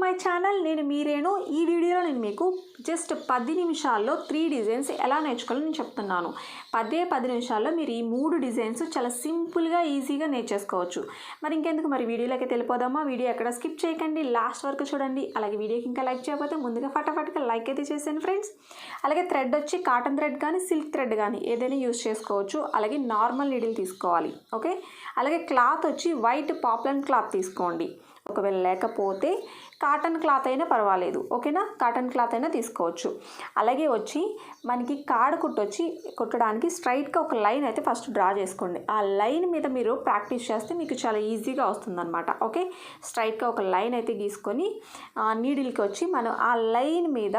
My channel. నేను మీరేను. ఈ వీడియోలో నేను మీకు జస్ట్ పది నిమిషాల్లో త్రీ డిజైన్స్ ఎలా నేర్చుకోవాలో నేను చెప్తున్నాను. పదే పది నిమిషాల్లో మీరు ఈ మూడు డిజైన్స్ చాలా సింపుల్గా ఈజీగా నేర్చేసుకోవచ్చు. మరి ఇంకెందుకు? మరి వీడియోలోకి తెలిపోదామా వీడియో ఎక్కడ స్కిప్ చేయకండి. లాస్ట్ వరకు చూడండి. అలాగే వీడియోకి ఇంకా లైక్ చేయకపోతే ముందుగా ఫటాఫట్గా లైక్ అయితే చేసాను ఫ్రెండ్స్. అలాగే థ్రెడ్ వచ్చి కాటన్ థ్రెడ్ కానీ సిల్క్ థ్రెడ్ కానీ ఏదైనా యూస్ చేసుకోవచ్చు. అలాగే నార్మల్ నీడిల్ తీసుకోవాలి. ఓకే? అలాగే క్లాత్ వచ్చి వైట్ పాప్లన్ క్లాత్ తీసుకోండి. ఒకవేళ లేకపోతే కాటన్ క్లాత్ అయినా పర్వాలేదు ఓకేనా? కాటన్ క్లాత్ అయినా తీసుకోవచ్చు. అలాగే వచ్చి మనకి కాడ కుట్టొచ్చి కుట్టడానికి స్ట్రైట్గా ఒక లైన్ అయితే ఫస్ట్ డ్రా చేసుకోండి. ఆ లైన్ మీద మీరు ప్రాక్టీస్ చేస్తే మీకు చాలా ఈజీగా వస్తుందన్నమాట ఓకే? స్ట్రైట్గా ఒక లైన్ అయితే గీసుకొని నీడిల్కి వచ్చి మనం ఆ లైన్ మీద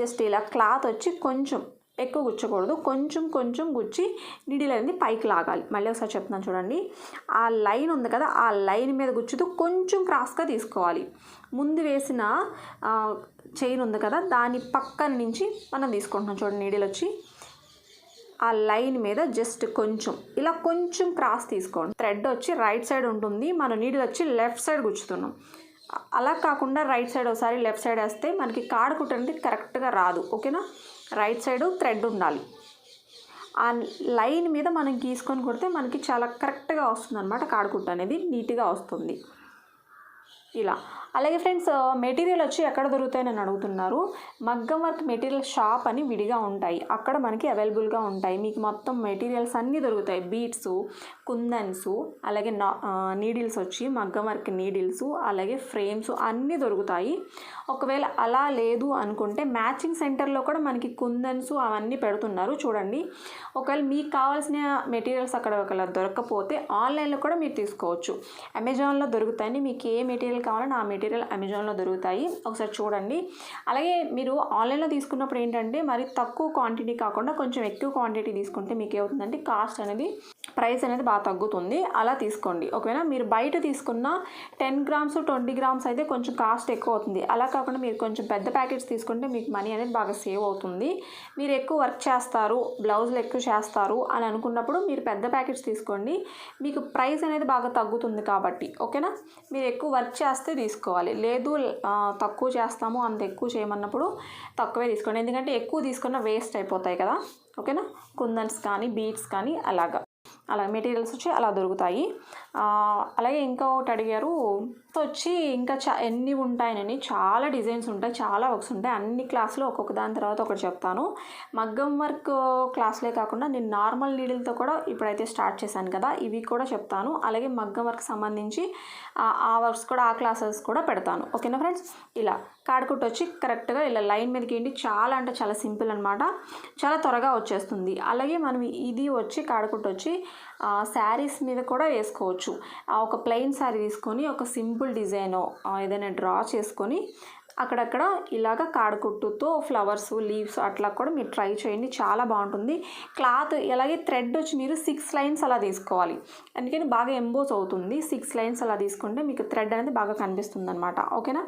జస్ట్ ఇలా క్లాత్ వచ్చి కొంచెం ఎక్కువ గుచ్చకూడదు. కొంచెం కొంచెం గుచ్చి నీడిల్ అనేది పైకి లాగాలి. మళ్ళీ ఒకసారి చెప్తున్నాను చూడండి. ఆ లైన్ ఉంది కదా ఆ లైన్ మీద గుచ్చుతూ కొంచెం క్రాస్గా తీసుకోవాలి. ముందు వేసిన చైన్ ఉంది కదా దాని పక్కన నుంచి మనం తీసుకుంటున్నాం చూడండి నీడిల్ వచ్చి. ఆ లైన్ మీద జస్ట్ కొంచెం ఇలా కొంచెం క్రాస్ తీసుకోండి. థ్రెడ్ వచ్చి రైట్ సైడ్ ఉంటుంది. మన నీడిల్ వచ్చి లెఫ్ట్ సైడ్ గుచ్చుతున్నాం. అలా కాకుండా రైట్ సైడ్ ఒకసారి లెఫ్ట్ సైడ్ వేస్తే మనకి కాడ కుట్టండి కరెక్ట్గా రాదు. ఓకేనా? రైట్ సైడ్ థ్రెడ్ ఉండాలి. ఆ లైన్ మీద మనం గీసుకొని కొడితే మనకి చాలా కరెక్ట్గా వస్తుంది అనమాట కాడకుట్టు అనేది నీట్గా వస్తుంది. ఇలా అలాగే ఫ్రెండ్స్ మెటీరియల్ వచ్చి ఎక్కడ దొరుకుతాయి అని అడుగుతున్నారు. మగ్గం వర్క్ మెటీరియల్ షాప్ అని విడిగా ఉంటాయి. అక్కడ మనకి అవైలబుల్గా ఉంటాయి. మీకు మొత్తం మెటీరియల్స్ అన్నీ దొరుకుతాయి. బీట్స్ కుందన్స్ అలాగే నా నీడిల్స్ వచ్చి మగ్గం వర్క్ నీడిల్స్ అలాగే ఫ్రేమ్స్ అన్నీ దొరుకుతాయి. ఒకవేళ అలా లేదు అనుకుంటే మ్యాచింగ్ సెంటర్లో కూడా మనకి కుందన్స్ అవన్నీ పెడుతున్నారు. చూడండి. ఒకవేళ మీకు కావాల్సిన మెటీరియల్స్ అక్కడ ఒకవేళ దొరకకపోతే ఆన్లైన్లో కూడా మీరు తీసుకోవచ్చు. అమెజాన్లో దొరుకుతాయని మీకు ఏ మెటీరియల్ కావాలన్నా ఆ మెటీరియల్ మెటీరియల్ అమెజాన్లో దొరుకుతాయి. ఒకసారి చూడండి. అలాగే మీరు ఆన్లైన్లో తీసుకున్నప్పుడు ఏంటంటే మరి తక్కువ క్వాంటిటీ కాకుండా కొంచెం ఎక్కువ క్వాంటిటీ తీసుకుంటే మీకు ఏమవుతుందంటే కాస్ట్ అనేది ప్రైస్ అనేది బాగా తగ్గుతుంది. అలా తీసుకోండి. ఓకేనా మీరు బయట తీసుకున్న టెన్ గ్రామ్స్ ట్వంటీ గ్రామ్స్ అయితే కొంచెం కాస్ట్ ఎక్కువ అవుతుంది. అలా కాకుండా మీరు కొంచెం పెద్ద ప్యాకెట్స్ తీసుకుంటే మీకు మనీ అనేది బాగా సేవ్ అవుతుంది. మీరు ఎక్కువ వర్క్ చేస్తారు బ్లౌజులు ఎక్కువ చేస్తారు అని అనుకున్నప్పుడు మీరు పెద్ద ప్యాకెట్స్ తీసుకోండి. మీకు ప్రైస్ అనేది బాగా తగ్గుతుంది కాబట్టి ఓకేనా? మీరు ఎక్కువ వర్క్ చేస్తే తీసుకోవాలి. లేదు తక్కువ చేస్తాము అంత ఎక్కువ చేయమన్నప్పుడు తక్కువే తీసుకోండి. ఎందుకంటే ఎక్కువ తీసుకున్న వేస్ట్ అయిపోతాయి కదా ఓకేనా? కుందన్స్ కానీ బీట్స్ కానీ అలాగా. అలా మెటీరియల్స్ వచ్చి అలా దొరుకుతాయి. అలాగే ఇంకా ఒకటి అడిగారు వచ్చి ఇంకా చా ఎన్ని ఉంటాయనని? చాలా డిజైన్స్ ఉంటాయి చాలా వర్క్స్ ఉంటాయి. అన్ని క్లాసులు ఒక్కొక్క దాని తర్వాత ఒకటి చెప్తాను. మగ్గం వర్క్ క్లాసులే కాకుండా నేను నార్మల్ నీడిల్తో కూడా ఇప్పుడైతే స్టార్ట్ చేశాను కదా ఇవి కూడా చెప్తాను. అలాగే మగ్గం వర్క్ సంబంధించి ఆ వర్క్స్ కూడా ఆ క్లాసెస్ కూడా పెడతాను. ఓకేనా ఫ్రెండ్స్? ఇలా కాడకుట్టు వచ్చి కరెక్ట్గా ఇలా లైన్ మీదకి ఏంటి చాలా అంటే చాలా సింపుల్ అనమాట చాలా త్వరగా వచ్చేస్తుంది. అలాగే మనం ఇది వచ్చి కాడకుట్టు వచ్చి శారీస్ మీద కూడా వేసుకోవచ్చు. ఒక ప్లెయిన్ శారీ తీసుకొని ఒక సింపుల్ డిజైన్ ఏదైనా డ్రా చేసుకొని అక్కడక్కడ ఇలాగ కాడకుట్టుతో ఫ్లవర్స్ లీవ్స్ అట్లా కూడా మీరు ట్రై చేయండి. చాలా బాగుంటుంది. క్లాత్ అలాగే థ్రెడ్ వచ్చి మీరు సిక్స్ లైన్స్ అలా తీసుకోవాలి. అందుకని బాగా ఎంబోస్ అవుతుంది. సిక్స్ లైన్స్ అలా తీసుకుంటే మీకు థ్రెడ్ అనేది బాగా కనిపిస్తుంది అనమాట ఓకేనా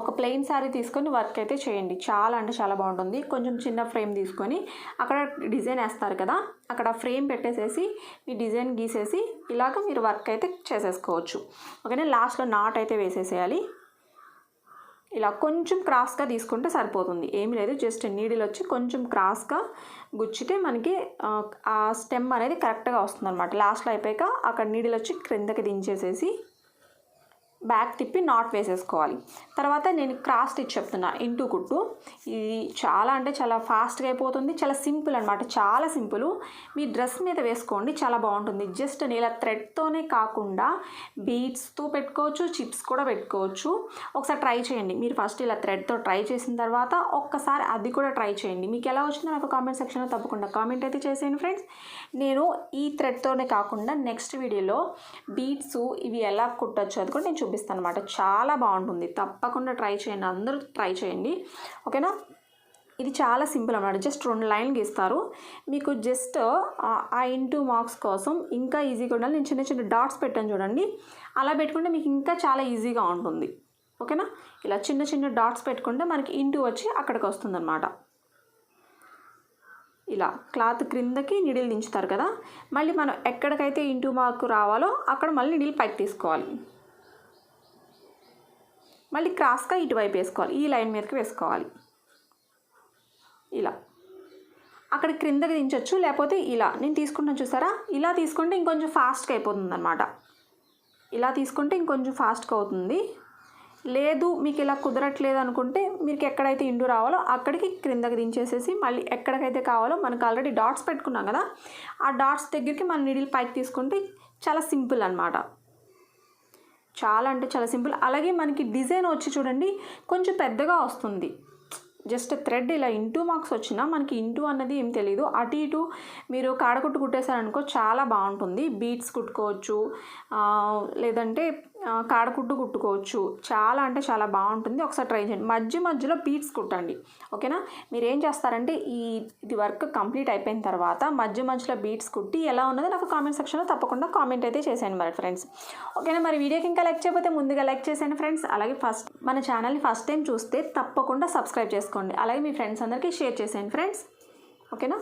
ఒక ప్లెయిన్ శారీ తీసుకొని వర్క్ అయితే చేయండి. చాలా అంటే చాలా బాగుంటుంది. కొంచెం చిన్న ఫ్రేమ్ తీసుకొని అక్కడ డిజైన్ వేస్తారు కదా అక్కడ ఫ్రేమ్ పెట్టేసేసి మీ డిజైన్ గీసేసి ఇలాగ మీరు వర్క్ అయితే చేసేసుకోవచ్చు. ఓకేనా? లాస్ట్లో నాట్ అయితే వేసేసేయాలి. ఇలా కొంచెం క్రాస్గా తీసుకుంటే సరిపోతుంది. ఏమి లేదు జస్ట్ నీడిల్ వచ్చి కొంచెం క్రాస్గా గుచ్చితే మనకి ఆ స్టెమ్ అనేది కరెక్ట్గా వస్తుంది అనమాట లాస్ట్లో అయిపోయాక అక్కడ నీడిల్ వచ్చి క్రిందకి దించేసేసి బ్యాక్ తిప్పి నాట్ వేసేసుకోవాలి. తర్వాత నేను క్రాస్ స్టిచ్ చెప్తున్నా ఇంటూ కుట్టు. ఇది చాలా అంటే చాలా ఫాస్ట్గా అయిపోతుంది చాలా సింపుల్ అనమాట చాలా సింపుల్. మీ డ్రెస్ మీద వేసుకోండి చాలా బాగుంటుంది. జస్ట్ నేను ఇలా థ్రెడ్తోనే కాకుండా బీడ్స్తో పెట్టుకోవచ్చు చిప్స్ కూడా పెట్టుకోవచ్చు. ఒకసారి ట్రై చేయండి. మీరు ఫస్ట్ ఇలా థ్రెడ్తో ట్రై చేసిన తర్వాత ఒక్కసారి అది కూడా ట్రై చేయండి. మీకు ఎలా వచ్చిందో నాకు కామెంట్ సెక్షన్లో తప్పకుండా కామెంట్ అయితే చేసేయండి ఫ్రెండ్స్. నేను ఈ థ్రెడ్తోనే కాకుండా నెక్స్ట్ వీడియోలో బీడ్స్ ఇవి ఎలా కుట్టచ్చు అది కూడా నేను చూపిస్తాను అనమాట చాలా బాగుంటుంది. తప్పకుండా ట్రై చేయండి. అందరూ ట్రై చేయండి. ఓకేనా? ఇది చాలా సింపుల్ అనమాట జస్ట్ రెండు లైన్ గీస్తారు. మీకు జస్ట్ ఆ ఇంటూ మార్క్స్ కోసం ఇంకా ఈజీగా ఉండాలి. నేను చిన్న చిన్న డాట్స్ పెట్టాను చూడండి. అలా పెట్టుకుంటే మీకు ఇంకా చాలా ఈజీగా ఉంటుంది. ఓకేనా? ఇలా చిన్న చిన్న డాట్స్ పెట్టుకుంటే మనకి ఇంటూ వచ్చి అక్కడికి వస్తుందన్నమాట. ఇలా క్లాత్ క్రిందకి నిడిలు దించుతారు కదా. మళ్ళీ మనం ఎక్కడికైతే ఇంటూ మార్క్ రావాలో అక్కడ మళ్ళీ నిడిలు పైకి తీసుకోవాలి. మళ్ళీ క్రాస్గా ఇటువైపు వేసుకోవాలి. ఈ లైన్ మీదకి వేసుకోవాలి. ఇలా. అక్కడ క్రిందకి దించవచ్చు లేకపోతే ఇలా. నేను తీసుకుంటాను చూసారా? ఇలా తీసుకుంటే ఇంకొంచెం ఫాస్ట్గా అయిపోతుంది అనమాట ఇలా తీసుకుంటే ఇంకొంచెం ఫాస్ట్గా అవుతుంది. లేదు మీకు ఇలా కుదరట్లేదు అనుకుంటే మీకు ఎక్కడైతే ఇండు రావాలో అక్కడికి క్రిందకి దించేసేసి మళ్ళీ ఎక్కడికైతే కావాలో మనకు ఆల్రెడీ డాట్స్ పెట్టుకున్నాం కదా ఆ డాట్స్ దగ్గరికి మన నిడిల్ పైకి తీసుకుంటే చాలా సింపుల్ అనమాట చాలా అంటే చాలా సింపుల్. అలాగే మనకి డిజైన్ వచ్చి చూడండి కొంచెం పెద్దగా వస్తుంది. జస్ట్ థ్రెడ్ ఇలా ఇంటూ మార్క్స్ వచ్చినా మనకి ఇంటూ అన్నది ఏం తెలియదు అటు ఇటు మీరు కాడకుట్టు కుట్టేశారనుకో చాలా బాగుంటుంది. బీట్స్ కుట్టుకోవచ్చు లేదంటే కాడకుట్టు కుట్టుకోవచ్చు. చాలా అంటే చాలా బాగుంటుంది. ఒకసారి ట్రై చేయండి. మధ్య మధ్యలో బీట్స్ కుట్టండి. ఓకేనా? మీరు ఏం చేస్తారంటే ఈ ఇది వర్క్ కంప్లీట్ అయిపోయిన తర్వాత మధ్య మధ్యలో బీట్స్ కుట్టి ఎలా ఉన్నదో నాకు కామెంట్ సెక్షన్లో తప్పకుండా కామెంట్ అయితే చేసేయండి మరి ఫ్రెండ్స్. ఓకేనా? మరి వీడియోకి ఇంకా లైక్ చేయకపోతే ముందుగా లైక్ చేసేయండి ఫ్రెండ్స్. అలాగే ఫస్ట్ మన ఛానల్ని ఫస్ట్ టైం చూస్తే తప్పకుండా సబ్స్క్రైబ్ చేసుకోండి. అలాగే మీ ఫ్రెండ్స్ అందరికీ షేర్ చేసేయండి ఫ్రెండ్స్. ఓకేనా?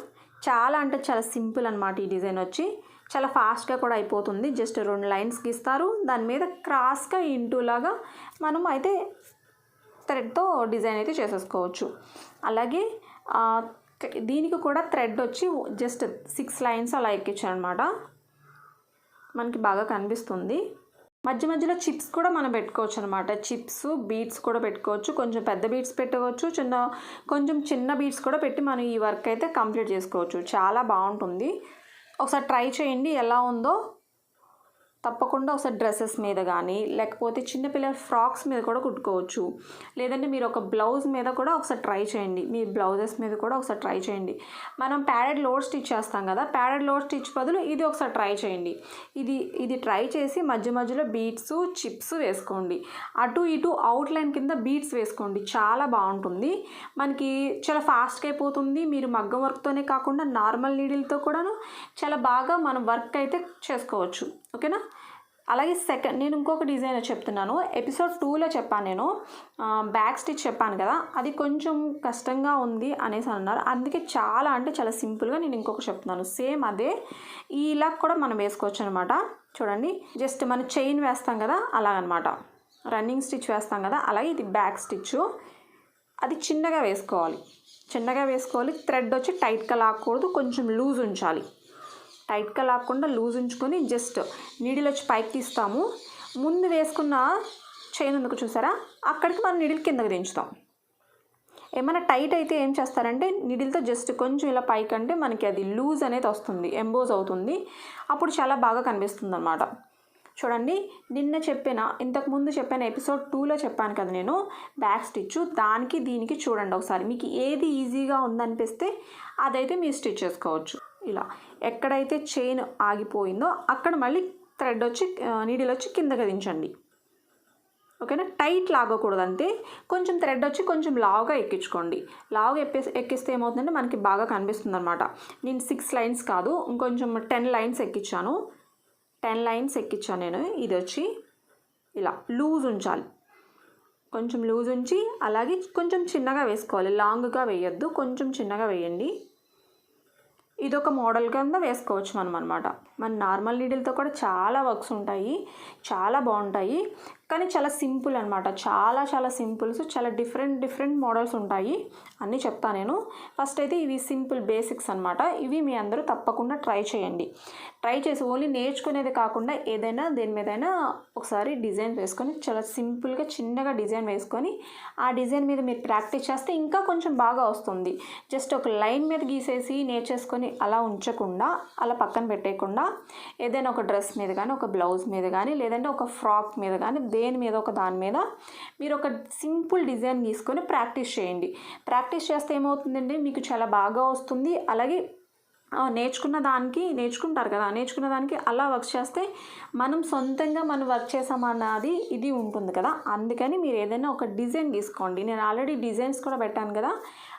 చాలా అంటే చాలా సింపుల్ అనమాట ఈ డిజైన్ వచ్చి. చాలా ఫాస్ట్గా కూడా అయిపోతుంది. జస్ట్ రెండు లైన్స్ గీస్తారు. దాని మీద క్రాస్గా ఇంటూలాగా మనం అయితే థ్రెడ్తో డిజైన్ అయితే చేసేసుకోవచ్చు. అలాగే దీనికి కూడా థ్రెడ్ వచ్చి జస్ట్ సిక్స్ లైన్స్ అలా ఎక్కించాను అనమాట మనకి బాగా కనిపిస్తుంది. మధ్య మధ్యలో చిప్స్ కూడా మనం పెట్టుకోవచ్చు అనమాట చిప్స్ బీట్స్ కూడా పెట్టుకోవచ్చు. కొంచెం పెద్ద బీట్స్ పెట్టుకోవచ్చు చిన్న కొంచెం చిన్న బీట్స్ కూడా పెట్టి మనం ఈ వర్క్ అయితే కంప్లీట్ చేసుకోవచ్చు. చాలా బాగుంటుంది. ఒకసారి ట్రై చేయండి ఎలా ఉందో. తప్పకుండా ఒకసారి డ్రెస్సెస్ మీద కానీ లేకపోతే చిన్నపిల్లల ఫ్రాక్స్ మీద కూడా కుట్టుకోవచ్చు. లేదంటే మీరు ఒక బ్లౌజ్ మీద కూడా ఒకసారి ట్రై చేయండి. మీ బ్లౌజెస్ మీద కూడా ఒకసారి ట్రై చేయండి. మనం ప్యాడెడ్ లోడ్ స్టిచ్ చేస్తాం కదా ప్యాడెడ్ లోడ్ స్టిచ్ బదులు ఇది ఒకసారి ట్రై చేయండి. ఇది ఇది ట్రై చేసి మధ్య మధ్యలో బీట్స్ చిప్స్ వేసుకోండి. అటు ఇటు అవుట్లైన్ కింద బీట్స్ వేసుకోండి. చాలా బాగుంటుంది. మనకి చాలా ఫాస్ట్గా అయిపోతుంది. మీరు మగ్గం వర్క్తోనే కాకుండా నార్మల్ నీడిల్తో కూడాను చాలా బాగా మనం వర్క్ అయితే చేసుకోవచ్చు. ఓకేనా? అలాగే సెకండ్ నేను ఇంకొక డిజైన్ చెప్తున్నాను. ఎపిసోడ్ టూలో చెప్పాను నేను. బ్యాక్ స్టిచ్ చెప్పాను కదా అది కొంచెం కష్టంగా ఉంది అనేసి అన్నారు. అందుకే చాలా అంటే చాలా సింపుల్గా నేను ఇంకొక చెప్తున్నాను. సేమ్ అదే ఇలా కూడా మనం వేసుకోవచ్చు అనమాట చూడండి జస్ట్ మనం చైన్ వేస్తాం కదా అలాగనమాట. రన్నింగ్ స్టిచ్ వేస్తాం కదా అలాగే ఇది బ్యాక్ స్టిచ్ అది చిన్నగా వేసుకోవాలి. చిన్నగా వేసుకోవాలి థ్రెడ్ వచ్చి టైట్గా లాక్కూడదు కొంచెం లూజ్ ఉంచాలి. టైట్గా లాక్కుండా లూజ్ ఉంచుకొని జస్ట్ నీడిల్ వచ్చి పైకి తీస్తాము. ముందు వేసుకున్న చైన్ ఎందుకు చూసారా? అక్కడికి మనం నీడిల్ కిందకు దించుతాం. ఏమైనా టైట్ అయితే ఏం చేస్తారంటే నీడిల్తో జస్ట్ కొంచెం ఇలా పైకి అంటే మనకి అది లూజ్ అనేది వస్తుంది ఎంబోజ్ అవుతుంది. అప్పుడు చాలా బాగా కనిపిస్తుంది అనమాట చూడండి నిన్న చెప్పిన ఇంతకుముందు చెప్పిన ఎపిసోడ్ టూలో చెప్పాను కదా నేను బ్యాక్ స్టిచ్ దానికి దీనికి చూడండి ఒకసారి. మీకు ఏది ఈజీగా ఉందనిపిస్తే అదైతే మీరు స్టిచ్ చేసుకోవచ్చు. ఇలా ఎక్కడైతే చైన్ ఆగిపోయిందో అక్కడ మళ్ళీ థ్రెడ్ వచ్చి నీడిల్ వచ్చి కిందకి దించండి. ఓకేనా? టైట్ లాగకూడదు అంతే కొంచెం థ్రెడ్ వచ్చి కొంచెం లావుగా ఎక్కించుకోండి. లావుగా ఎప్పే ఎక్కిస్తే ఏమవుతుందంటే మనకి బాగా కనిపిస్తుంది అనమాట నేను సిక్స్ లైన్స్ కాదు ఇంకొంచెం టెన్ లైన్స్ ఎక్కించాను టెన్ లైన్స్ ఎక్కించాను నేను. ఇది వచ్చి ఇలా లూజ్ ఉంచాలి. కొంచెం లూజ్ ఉంచి అలాగే కొంచెం చిన్నగా వేసుకోవాలి. లాంగ్గా వేయొద్దు. కొంచెం చిన్నగా వేయండి. ఇదొక మోడల్ కింద వేసుకోవచ్చు మనం అనమాట మన నార్మల్ నీడిల్తో కూడా చాలా వర్క్స్ ఉంటాయి చాలా బాగుంటాయి కానీ చాలా సింపుల్ అనమాట. చాలా చాలా సింపుల్స్ చాలా డిఫరెంట్ డిఫరెంట్ మోడల్స్ ఉంటాయి అన్నీ చెప్తా నేను. ఫస్ట్ అయితే ఇవి సింపుల్ బేసిక్స్ అనమాట. ఇవి మీ అందరూ తప్పకుండా ట్రై చేయండి. ట్రై చేసి ఓన్లీ నేర్చుకునేది కాకుండా ఏదైనా దేని మీదైనా ఒకసారి డిజైన్ వేసుకొని చాలా సింపుల్గా చిన్నగా డిజైన్ వేసుకొని ఆ డిజైన్ మీద మీరు ప్రాక్టీస్ చేస్తే ఇంకా కొంచెం బాగా వస్తుంది. జస్ట్ ఒక లైన్ మీద గీసేసి నేర్చేసుకొని అలా ఉంచకుండా అలా పక్కన పెట్టేయకుండా ఏదైనా ఒక డ్రెస్ మీద కానీ ఒక బ్లౌజ్ మీద కానీ లేదంటే ఒక ఫ్రాక్ మీద కానీ దేని మీద ఒక దాని మీద మీరు ఒక సింపుల్ డిజైన్ తీసుకొని ప్రాక్టీస్ చేయండి. ప్రాక్టీస్ చేస్తే ఏమవుతుందండి? మీకు చాలా బాగా వస్తుంది. అలాగే నేర్చుకున్న దానికి నేర్చుకుంటారు కదా నేర్చుకున్న దానికి అలా వర్క్ చేస్తే మనం సొంతంగా మనం వర్క్ చేసామన్నది ఇది ఉంటుంది కదా. అందుకని మీరు ఏదైనా ఒక డిజైన్ తీసుకోండి నేను ఆల్రెడీ డిజైన్స్ కూడా పెట్టాను కదా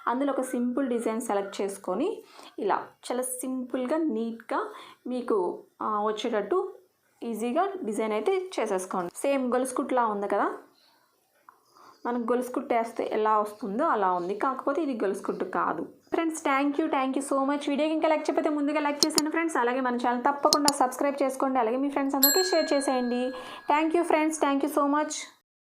అందులో ఒక సింపుల్ డిజైన్ సెలెక్ట్ చేసుకొని ఇలా చాలా సింపుల్గా నీట్గా మీకు వచ్చేటట్టు ఈజీగా డిజైన్ అయితే చేసేసుకోండి. సేమ్ గొలుసుకుట్లా ఉంది కదా. మనకు గొలుసుకుట్టేస్తే ఎలా వస్తుందో అలా ఉంది. కాకపోతే ఇది గొలుసుకుట్టు కాదు. Friends thank you thank you so much వీడియోకి ఇంకా లైక్ చెప్పితే ముందుగా లైక్ చేశాను ఫ్రెండ్స్. అలాగే మన ఛానల్ తప్పకుండా సబ్స్క్రైబ్ చేసుకోండి. అలాగే మీ ఫ్రెండ్స్ అందరికీ షేర్ చేసేయండి. Thank you friends thank you so much